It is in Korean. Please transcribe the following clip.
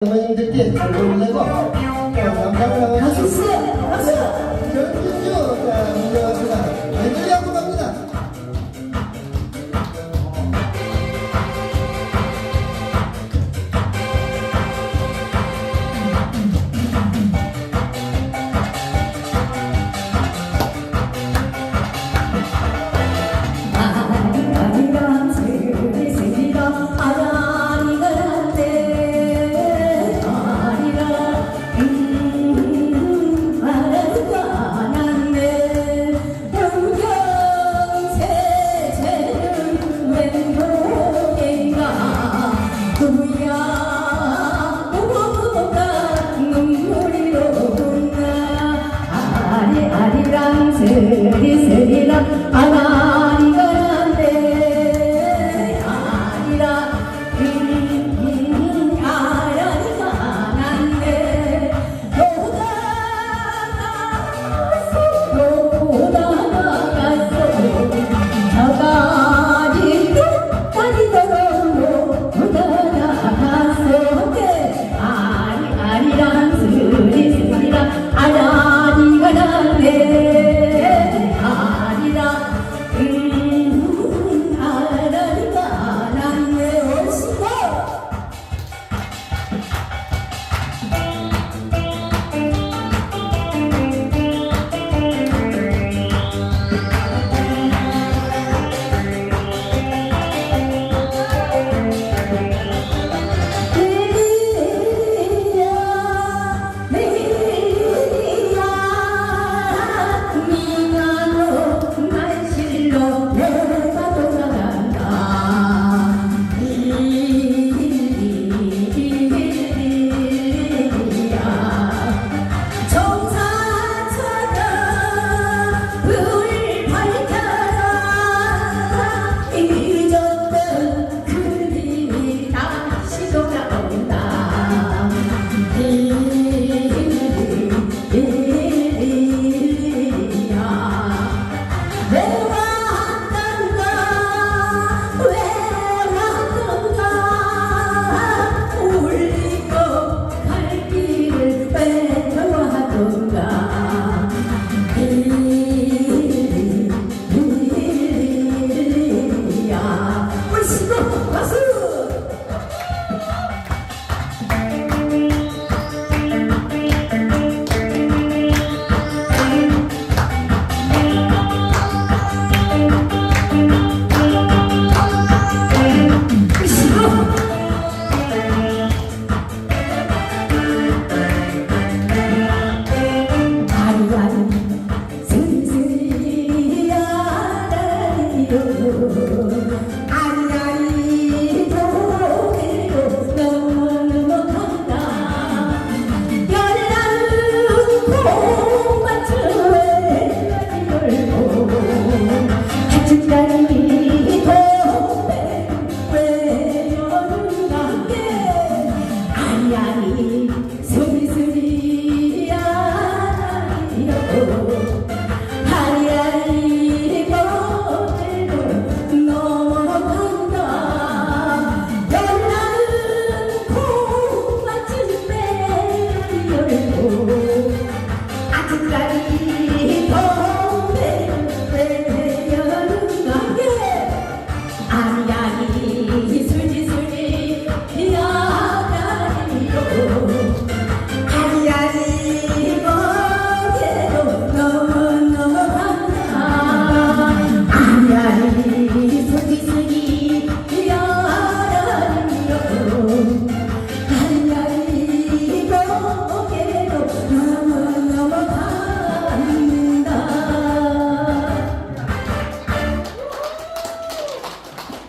어머님 들때 돌고 내고 남자분하고 하셨어. 하셨어. 결국은요, 문제가 sevila, sevila, ana